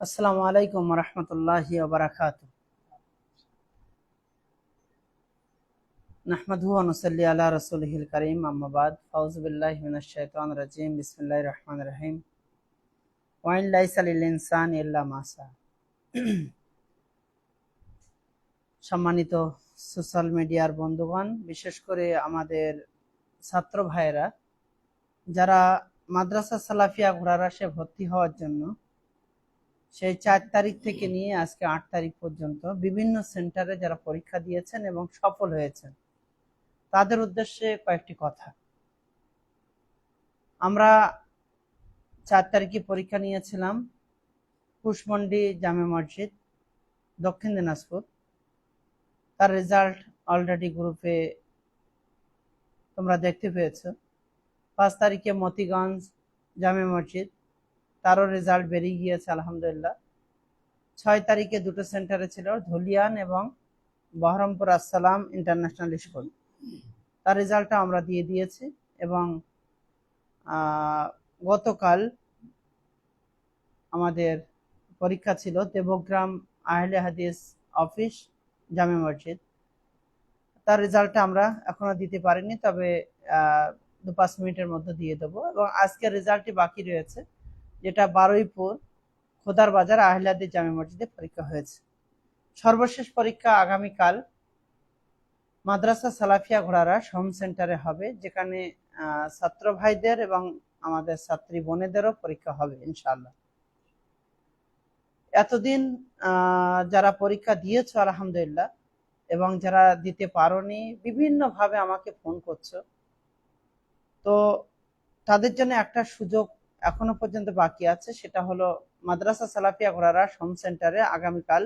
আসসালামু আলাইকুম রহমতুল্লাহি শাইতানির রাজীম রহিম। ওয়া ইন লাইসা সম্মানিত সোশ্যাল মিডিয়ার বন্ধুগণ, বিশেষ করে আমাদের ছাত্র ভাইয়েরা, যারা মাদ্রাসা সালাফিয়া ঘোড়ারাসে ভর্তি হওয়ার জন্য সেই চার তারিখ থেকে নিয়ে আজকে আট তারিখ পর্যন্ত বিভিন্ন সেন্টারে যারা পরীক্ষা দিয়েছেন এবং সফল হয়েছেন, তাদের উদ্দেশ্যে কয়েকটি কথা। আমরা চার তারিখে পরীক্ষা নিয়েছিলাম কুশমন্ডি জামে মসজিদ, দক্ষিণ দিনাজপুর। তার রেজাল্ট অলরেডি গ্রুপে তোমরা দেখতে পেয়েছ। পাঁচ তারিখে মতিগঞ্জ জামে মসজিদ তারও রেজাল্ট বেরিয়ে গিয়েছে, আলহামদুলিল্লাহ। ছয় তারিখে দুটো সেন্টারে ছিল, ধুলিয়ান এবং বহরমপুর আসসালাম ইন্টারন্যাশনাল স্কুল তার রেজাল্টটা আমরা দিয়ে দিয়েছি এবং গতকাল আমাদের পরীক্ষা ছিল দেবগ্রাম আহলে হাদিস অফিস জামে মসজিদ। তার রেজাল্টটা আমরা এখনও দিতে পারিনি, তবে দু পাঁচ মিনিটের মধ্যে দিয়ে দেবো এবং আজকের রেজাল্টটি বাকি রয়েছে। যেটা বারুইপুর খোদার বাজার আহিলাদি জামে মসজিদে পরীক্ষা হয়েছে। সর্বশেষ পরীক্ষা আগামীকাল মাদ্রাসা সালাফিয়া ঘোড়ারা হোম সেন্টারে হবে, যেখানে ছাত্র ভাইদের এবং আমাদের ছাত্রী বোনেদেরও পরীক্ষা হবে ইনশাআল্লাহ। এতদিন যারা পরীক্ষা দিয়েছ আলহামদুলিল্লাহ, এবং যারা দিতে পারোনি, বিভিন্নভাবে আমাকে ফোন করছ। তো তাদের জন্য একটা সুযোগ এখনও পর্যন্ত বাকি আছে, সেটা হলো মাদ্রাসা সালাফিয়া ঘোড়ারা হোম সেন্টারে আগামীকাল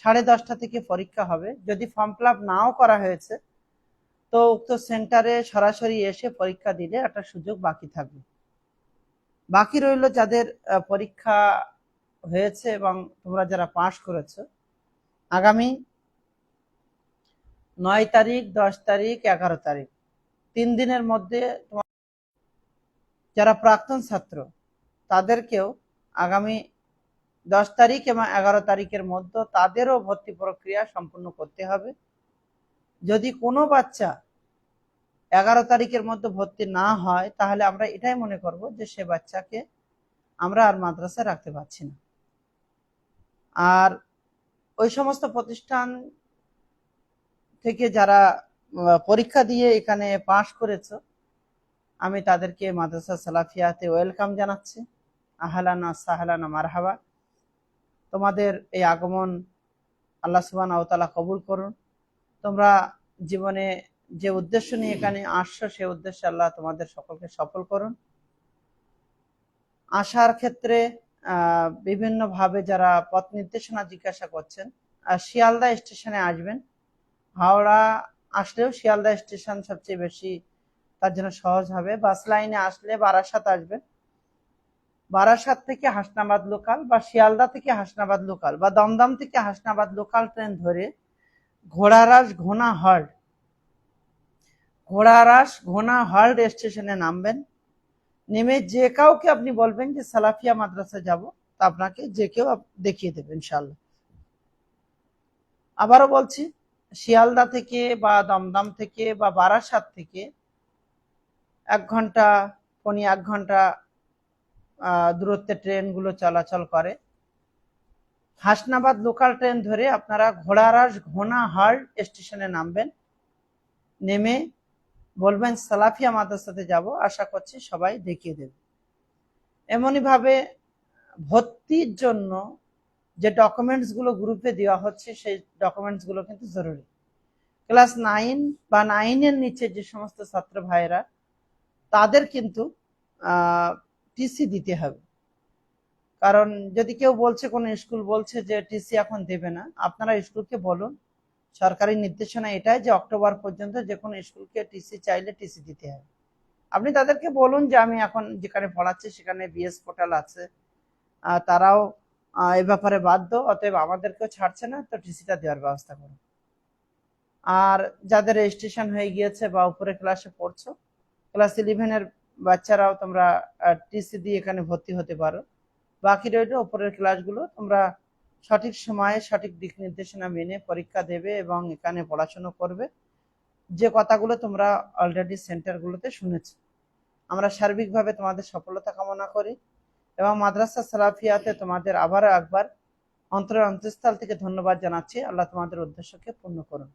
সাড়ে দশটা থেকে পরীক্ষা হবে। যদি ফর্ম ফিল নাও করা হয়েছে, তো উক্ত সেন্টারে সরাসরি এসে পরীক্ষা দিলে একটা সুযোগ বাকি থাকবে। বাকি রইল যাদের পরীক্ষা হয়েছে এবং তোমরা যারা পাশ করেছ, আগামী নয় তারিখ, দশ তারিখ, এগারো তারিখ। তিন দিনের মধ্যে যারা প্রাক্তন ছাত্র, তাদেরকেও আগামী দশ তারিখ এবং এগারো তারিখের মধ্যে তাদেরও ভর্তি প্রক্রিয়া সম্পূর্ণ করতে হবে। যদি কোনো বাচ্চা এগারো তারিখের মধ্যে ভর্তি না হয়, তাহলে আমরা এটাই মনে করব যে সে বাচ্চাকে আমরা আর মাদ্রাসায় রাখতে পারছি না। আর ওই সমস্ত প্রতিষ্ঠান থেকে যারা পরীক্ষা দিয়ে এখানে পাশ করেছ আমি তাদেরকে মাদ্রাসা সালাফিয়াতে ওয়েলকাম জানাচ্ছি। আহলানা সাহলানা মারহাবা। তোমাদের এই আগমন আল্লাহ সুবান আওতালা কবুল করুন। তোমরা জীবনে যে উদ্দেশ্য নিয়ে এখানে আসছো, সে উদ্দেশ্যে আল্লাহ তোমাদের সকলকে সফল করুন। আসার ক্ষেত্রে বিভিন্নভাবে যারা পথ নির্দেশনা জিজ্ঞাসা করছেন শিয়ালদা স্টেশনে আসবেন। হাওড়া আসলেও শিয়ালদা স্টেশন সবচেয়ে বেশি তার জন্য সহজ হবে। বাস লাইনে আসলে বারাসাত আসবেন বারাসাত থেকে হাসনাবাদ লোকাল বা শিয়ালদা থেকে হাসনাবাদ লোকাল বা দমদম থেকে হাসনাবাদ লোকাল ট্রেন ধরে ঘোড়ারাস ঘোনা হল্ট ঘোড়ারাস ঘোনা হল্ট স্টেশনে নামবেন। নেমে যে কাউকে আপনি বলবেন যে, সালাফিয়া মাদ্রাসা যাব, তা আপনাকে যে কেউ দেখিয়ে দেবে ইনশাল্লাহ আবারও বলছি, শিয়ালদা থেকে বা দমদম থেকে বা বারাসাত থেকে এক ঘণ্টা, পনি এক ঘণ্টা দূরত্বে ট্রেনগুলো চলাচল করে। হাসনাবাদ লোকাল ট্রেন ধরে আপনারা ঘোড়ারাস ঘোনা হাল্ট স্টেশনে নামবেন। নেমে বলবেন, সালাফিয়া মাদ্রাসাতে যাব, আশা করছি সবাই দেখিয়ে দেবে। এমনই ভাবে ভর্তির জন্য যে ডকুমেন্টসগুলো গ্রুপে দেওয়া হচ্ছে, সেই ডকুমেন্টসগুলো কিন্তু জরুরি। ক্লাস নাইন বা নাইনের নিচে যে সমস্ত ছাত্র ভাইয়েরা তাদের কিন্তু টিসি দিতে হবে। কারণ যদি কেউ বলছে, কোনো স্কুল বলছে যে টিসি এখন দেবে না, আপনারা স্কুলকে বলুন। সরকারি নির্দেশনা এটাই যে অক্টোবর পর্যন্ত যে কোনো স্কুলকে টিসি চাইলে টিসি দিতে হবে। আপনি তাদেরকে বলুন যে আমি এখন যেখানে পড়াচ্ছি সেখানে বিএস পোর্টাল আছে। তারাও এ ব্যাপারে বাধ্য, অতএব আমাদেরকেও ছাড়ছে না, তো টিসিটা দেওয়ার ব্যবস্থা করুন। আর যাদের রেজিস্ট্রেশন হয়ে গিয়েছে বা উপরে ক্লাসে পড়ছো ক্লাস ইলেভেনের বাচ্চারাও তোমরা টিসি দিয়ে এখানে ভর্তি হতে পারো। বাকি রইল ওপরের ক্লাসগুলো। তোমরা সঠিক সময়ে সঠিক দিক নির্দেশনা মেনে পরীক্ষা দেবে এবং এখানে পড়াশোনা করবে। যে কথাগুলো তোমরা অলরেডি সেন্টারগুলোতে শুনেছ। আমরা সার্বিকভাবে তোমাদের সফলতা কামনা করি এবং মাদ্রাসা সালাফিয়াতে তোমাদের আবারও একবার অন্তরের অন্তঃস্থল থেকে ধন্যবাদ জানাচ্ছি। আল্লাহ তোমাদের উদ্দেশ্যকে পূর্ণ করুন।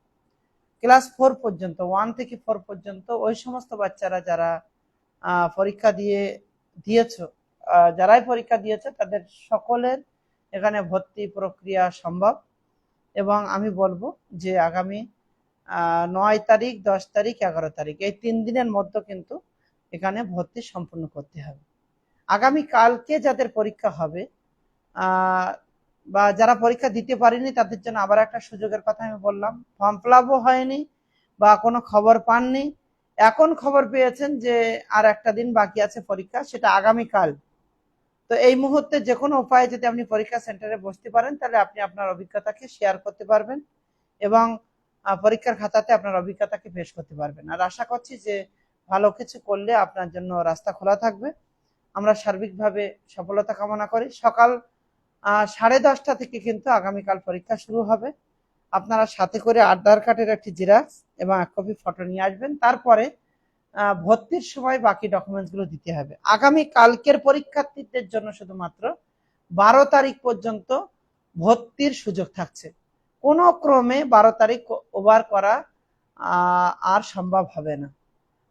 ক্লাস ফোর পর্যন্ত, ওয়ান থেকে ফোর পর্যন্ত ওই সমস্ত বাচ্চারা যারা পরীক্ষা দিয়ে দিয়েছ যারাই পরীক্ষা দিয়েছে তাদের সকলের এখানে ভর্তি প্রক্রিয়া সম্ভব। এবং আমি বলব যে আগামী নয় তারিখ, দশ তারিখ, এগারো তারিখ, এই তিন দিনের মধ্যে কিন্তু এখানে ভর্তি সম্পূর্ণ করতে হবে। আগামী কালকে যাদের পরীক্ষা হবে বা যারা পরীক্ষা দিতে পারেনি তাদের জন্য আবার একটা সুযোগের কথা আমি বললাম। ফর্ম ফিল হয়নি বা কোনো খবর পাননি। এখন খবর পেয়েছেন যে আর একটা দিন বাকি আছে পরীক্ষা, সেটা আগামীকাল। তো এই মুহূর্তে যে কোনো উপায়ে যদি আপনি পরীক্ষা সেন্টারে বসতে পারেন, তাহলে আপনি আপনার অভিজ্ঞতাকে শেয়ার করতে পারবেন এবং পরীক্ষার খাতাতে আপনার অভিজ্ঞতাকে পেশ করতে পারবেন। আর আশা করছি যে ভালো কিছু করলে আপনার জন্য রাস্তা খোলা থাকবে। আমরা সার্বিকভাবে সফলতা কামনা করি। সকাল সাড়ে দশটা থেকে কিন্তু আগামীকাল পরীক্ষা শুরু হবে। আপনারা সাথে করে আধার কার্ডের একটি জেরক্স এবং এক কপি ফটো নিয়ে আসবেন। তারপরে ভর্তির সময় বাকি ডকুমেন্টসগুলো দিতে হবে। আগামী কালকের পরীক্ষার্থীদের জন্য শুধুমাত্র বারো তারিখ পর্যন্ত ভর্তির সুযোগ থাকছে। কোনো ক্রমে বারো তারিখ ওভার করা আর সম্ভব হবে না।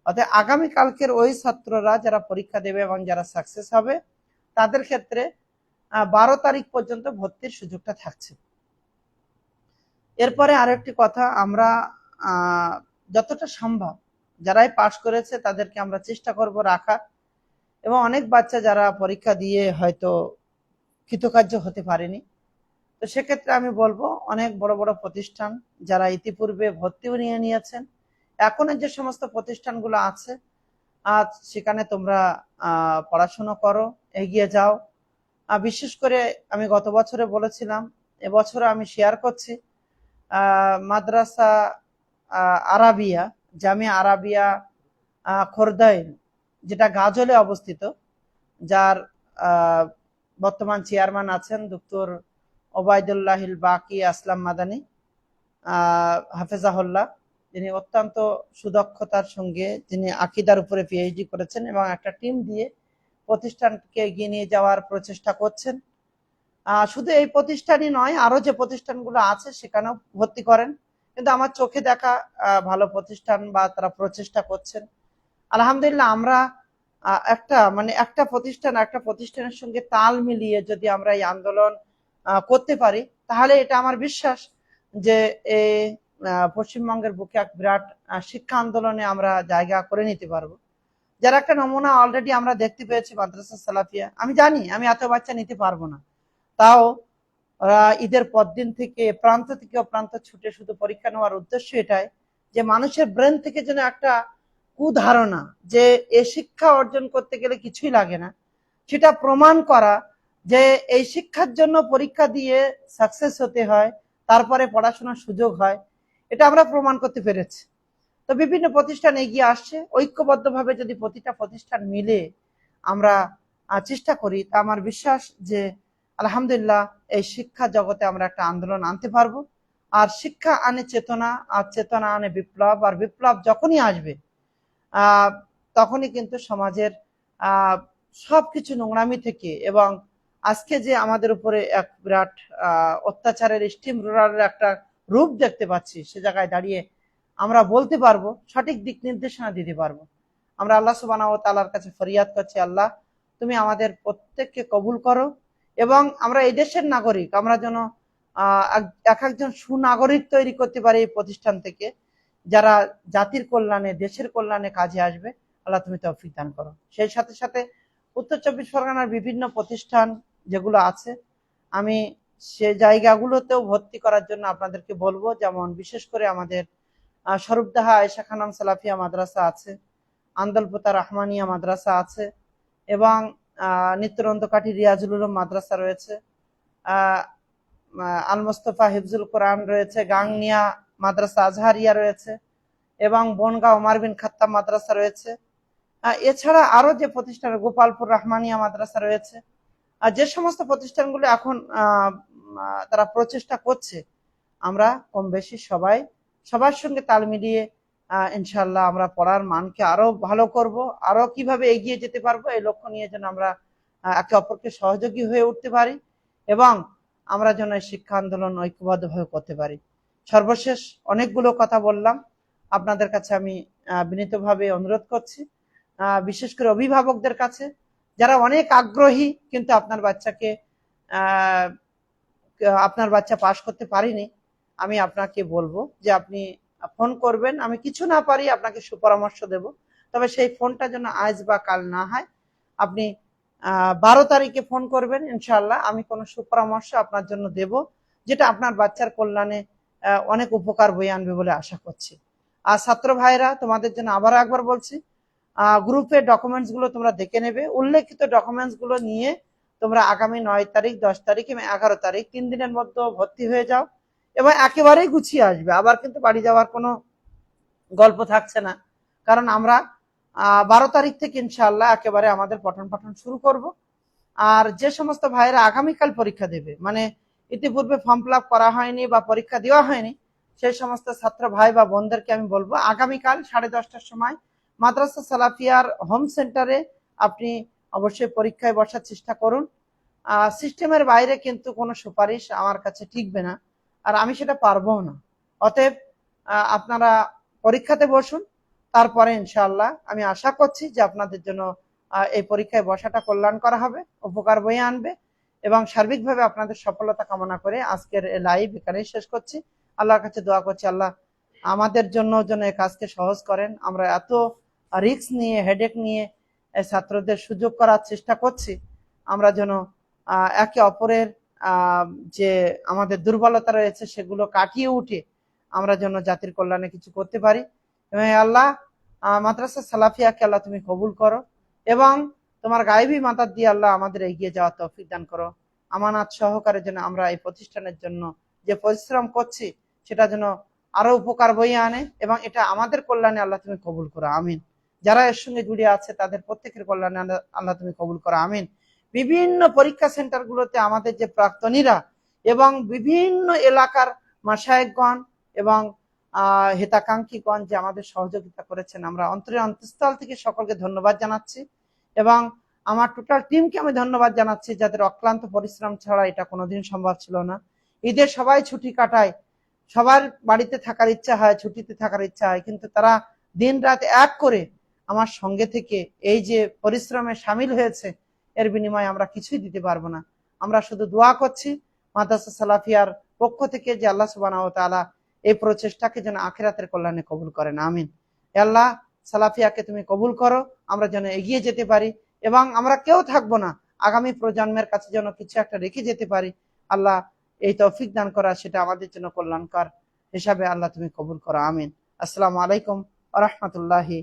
অর্থাৎ আগামী কালকের ওই ছাত্ররা যারা পরীক্ষা দেবে এবং যারা সাকসেস হবে, তাদের ক্ষেত্রে বারো তারিখ পর্যন্ত ভর্তির সুযোগটা থাকছে। এরপরে আরেকটি কথা, আমরা যতটা সম্ভব যারাই পাশ করেছে তাদেরকে আমরা চেষ্টা করব রাখার এবং অনেক বাচ্চা যারা পরীক্ষা দিয়ে হয়তো কৃতকার্য হতে পারেনি। তো সেক্ষেত্রে আমি বলব, অনেক বড় বড় প্রতিষ্ঠান যারা ইতিপূর্বে ভর্তিও নিয়ে নিয়েছেন, এখনের যে সমস্ত প্রতিষ্ঠানগুলো আছে, আজ সেখানে তোমরা পড়াশুনো করো, এগিয়ে যাও। বিশেষ করে আমি গত বছরে বলেছিলাম এবছরে আমি শেয়ার করছি মাদ্রাসা আরাবিয়া জামিয়া আরাবিয়া খোর্দাইন, যেটা গাজলে অবস্থিত, যার বর্তমান চেয়ারম্যান আছেন ডক্টর ওবায়দুল্লাহিল বাকি আসলাম মাদানী হাফেজাহুল্লাহ, যিনি অত্যন্ত সুদক্ষতার সঙ্গে যিনি আকিদার উপরে পিএইচডি করেছেন এবং একটা টিম দিয়ে প্রতিষ্ঠানকে এগিয়ে নিয়ে যাওয়ার প্রচেষ্টা করছেন। শুধু এই প্রতিষ্ঠানই নয় আরও যে প্রতিষ্ঠানগুলো আছে সেখানেও ভর্তি করেন। কিন্তু আমার চোখে দেখা ভালো প্রতিষ্ঠান বা তারা প্রচেষ্টা করছেন। আলহামদুলিল্লাহ আমরা একটা মানে একটা প্রতিষ্ঠান একটা প্রতিষ্ঠানের সঙ্গে তাল মিলিয়ে যদি আমরা এই আন্দোলন করতে পারি, তাহলে এটা আমার বিশ্বাস যে এই পশ্চিমবঙ্গের বুকে এক বিরাট শিক্ষা আন্দোলনে আমরা জায়গা করে নিতে পারব। যার একটা নমুনা অলরেডি আমরা দেখতে পেয়েছি মাদ্রাসা সালাফিয়া। আমি জানি, আমি এত বাচ্চা নিতে পারব না। তাও ঈদের পর দিন থেকে প্রান্ত থেকে প্রান্ত ছুটে শুধু পরীক্ষা নেওয়ার উদ্দেশ্য এটাই যে মানুষের ব্রেন থেকে যেন একটা কুধারণা যে এ শিক্ষা অর্জন করতে গেলে কিছুই লাগে না, সেটা প্রমাণ করা যে এই শিক্ষার জন্য পরীক্ষা দিয়ে সাকসেস হতে হয়, তারপরে পড়াশোনার সুযোগ হয়, এটা আমরা প্রমাণ করতে পেরেছি। তো বিভিন্ন প্রতিষ্ঠান এগিয়ে আসছে। ঐক্যবদ্ধভাবে যদি প্রতিটা প্রতিষ্ঠান মিলে আমরা চেষ্টা করি, তা আমার বিশ্বাস যে আলহামদুলিল্লাহ এই শিক্ষা জগতে আমরা একটা আন্দোলন আনতে পারব। আর শিক্ষা আনে চেতনা, আর চেতনা আনে বিপ্লব, আর বিপ্লব যখনই আসবে তখনই কিন্তু সমাজের সব কিছু নোংরামি থেকে এবং আজকে যে আমাদের উপরে এক বিরাট অত্যাচারের, স্টিম রোলারের একটা রূপ দেখতে পাচ্ছি, সে জায়গায় দাঁড়িয়ে আমরা বলতে পারব, সঠিক দিক নির্দেশনা দিতে পারব। আমরা আল্লাহ সুবানা ও তালার কাছে ফরিয়াদ করছি, আল্লাহ তুমি আমাদের প্রত্যেককে কবুল করো এবং আমরা এই দেশের নাগরিক, আমরা যেন এক- এক একজন সুনাগরিক তৈরি করতে পারি এই প্রতিষ্ঠান থেকে, যারা জাতির কল্যাণে, দেশের কল্যাণে কাজে আসবে, আল্লাহ তুমি তৌফিক দান করো। সেই সাথে সাথে উত্তর চব্বিশ পরগনার বিভিন্ন প্রতিষ্ঠান যেগুলো আছে, আমি সে জায়গাগুলোতেও ভর্তি করার জন্য আপনাদেরকে বলব, যেমন বিশেষ করে আমাদের স্বরূপদাহা আয়েশা খানাম সালাফিয়া মাদ্রাসা আছে আন্দলপোতা রহমানিয়া মাদ্রাসা আছে এবং নিত্যরন্তকাঠি রিয়াজুল মাদ্রাসা রয়েছে। আহ, আহ, আল মোস্তফা হিফজুল কোরআন রয়েছে গাংনিয়া মাদ্রাসা আজহারিয়া রয়েছে এবং বনগাঁও ওমার বিন মাদ্রাসা রয়েছে। এছাড়া আরও যে প্রতিষ্ঠান গোপালপুর রহমানিয়া মাদ্রাসা রয়েছে আর যে সমস্ত প্রতিষ্ঠানগুলো এখন তারা প্রচেষ্টা করছে আমরা কম বেশি সবাই সবার সঙ্গে তাল মিলিয়ে ইনশাল্লাহ আমরা পড়ার মানকে আরও ভালো করব, আরও কীভাবে এগিয়ে যেতে পারব এই লক্ষ্য নিয়ে যেন আমরা একে অপরকে সহযোগী হয়ে উঠতে পারি এবং আমরা যেন শিক্ষা আন্দোলন ঐক্যবদ্ধভাবে করতে পারি। সর্বশেষ অনেকগুলো কথা বললাম, আপনাদের কাছে আমি বিনীতভাবে অনুরোধ করছি বিশেষ করে অভিভাবকদের কাছে, যারা অনেক আগ্রহী কিন্তু আপনার বাচ্চাকে আপনার বাচ্চা পাশ করতে পারেনি আমি আপনাকে বলব যে আপনি ফোন করবেন। আমি কিছু না পারি, আপনাকে সুপরামর্শ দেব। তবে সেই ফোনটা যেন আজ বা কাল না হয়। আপনি বারো তারিখে ফোন করবেন ইনশাল্লাহ আমি কোনো সুপরামর্শ আপনার জন্য দেব, যেটা আপনার বাচ্চার কল্যাণে অনেক উপকার বয়ে আনবে বলে আশা করছি। আর ছাত্র ভাইরা তোমাদের জন্য আবারও একবার বলছি গ্রুপের ডকুমেন্টসগুলো তোমরা দেখে নেবে। উল্লেখিত ডকুমেন্টসগুলো নিয়ে তোমরা আগামী নয় তারিখ, দশ তারিখ এবং এগারো তারিখ, তিন দিনের মধ্যে ভর্তি হয়ে যাও। এবং একেবারেই গুছিয়ে আসবে। আবার কিন্তু বাড়ি যাওয়ার কোনো গল্প থাকছে না। কারণ আমরা বারো তারিখ থেকে ইনশাআল্লাহ একেবারে আমাদের পঠন পাঠন শুরু করব। আর যে সমস্ত ভাইয়েরা আগামীকাল পরীক্ষা দেবে মানে ইতিপূর্বে ফর্ম ফিল করা হয়নি বা পরীক্ষা দেওয়া হয়নি, সেই সমস্ত ছাত্র ভাই বা বোনদেরকে আমি বলব, আগামীকাল সাড়ে দশটার সময় মাদ্রাসা সালাফিয়ার হোম সেন্টারে আপনি অবশ্যই পরীক্ষায় বসার চেষ্টা করুন। সিস্টেমের বাইরে কিন্তু কোনো সুপারিশ আমার কাছে টিকবে না। আর আমি সেটা পারব না। অতএব আপনারা পরীক্ষাতে বসুন, তারপরে ইনশাআল্লাহ আমি আশা করছি যে আপনাদের জন্য এই পরীক্ষায় বসাটা কল্যাণ করা হবে, উপকার বয়ে আনবে এবং সার্বিকভাবে আপনাদের সফলতা কামনা করে আজকের লাইভ এখানেই শেষ করছি। আল্লাহর কাছে দোয়া করছি, আল্লাহ আমাদের জন্য যেন এই কাজকে সহজ করেন। আমরা এত রিস্ক নিয়ে, হেডেক নিয়ে ছাত্রদের সুযোগ করার চেষ্টা করছি। আমরা যেন একে অপরের যে আমাদের দুর্বলতা রয়েছে সেগুলো কাটিয়ে উঠে আমরা যেন জাতির কল্যাণে কিছু করতে পারি। এবং আল্লাহ মাদ্রাসা সালাফিয়াকে আল্লাহ তুমি কবুল করো এবং তোমার গায়েবী মাতার দিয়ে আল্লাহ আমাদের এগিয়ে যাওয়ার তৌফিক দান করো। আমানত সহকারে যেন আমরা এই প্রতিষ্ঠানের জন্য যে পরিশ্রম করছি সেটা যেন আরও উপকার বইয়ে আনে এবং এটা আমাদের কল্যাণে আল্লাহ তুমি কবুল করো। আমিন। যারা এর সঙ্গে জুড়ে আছে তাদের প্রত্যেকের কল্যাণে আল্লাহ তুমি কবুল করো। আমিন। বিভিন্ন পরীক্ষা সেন্টারগুলোতে আমাদের যে প্রাক্তনীরা এবং বিভিন্ন এলাকার মাসায়কগণ এবং হিতাকাঙ্ক্ষীগণ যে আমাদের সহযোগিতা করেছেন, আমরা অন্তরের অন্তঃস্থল থেকে সকলকে ধন্যবাদ জানাচ্ছি এবং আমার টোটাল টিমকে আমি ধন্যবাদ জানাচ্ছি যাদের অক্লান্ত পরিশ্রম ছাড়া এটা কোনোদিন সম্ভব ছিল না। ঈদের সবাই ছুটি কাটায়, সবার বাড়িতে থাকার ইচ্ছা হয়, ছুটিতে থাকার ইচ্ছা হয়, কিন্তু তারা দিন রাত এক করে আমার সঙ্গে থেকে এই যে পরিশ্রমে সামিল হয়েছে এর বিনিময়ে আমরা কিছুই দিতে পারব না। আমরা শুধু দোয়া করছি মাদ্রাসা সালাফিয়ার পক্ষ থেকে যে আল্লাহ সুবাহ তাআলা এই প্রচেষ্টাকে যেন আখিরাতের কল্যাণে কবুল করেন। আমিন। আল্লাহ, সালাফিয়াকে তুমি কবুল করো, আমরা যেন এগিয়ে যেতে পারি এবং আমরা কেউ থাকব না। আগামী প্রজন্মের কাছে যেন কিছু একটা রেখে যেতে পারি। আল্লাহ এই তৌফিক দান করা সেটা আমাদের জন্য কল্যাণকর হিসাবে আল্লাহ তুমি কবুল করো। আমিন। আসসালামু আলাইকুম আ রহমতুল্লাহি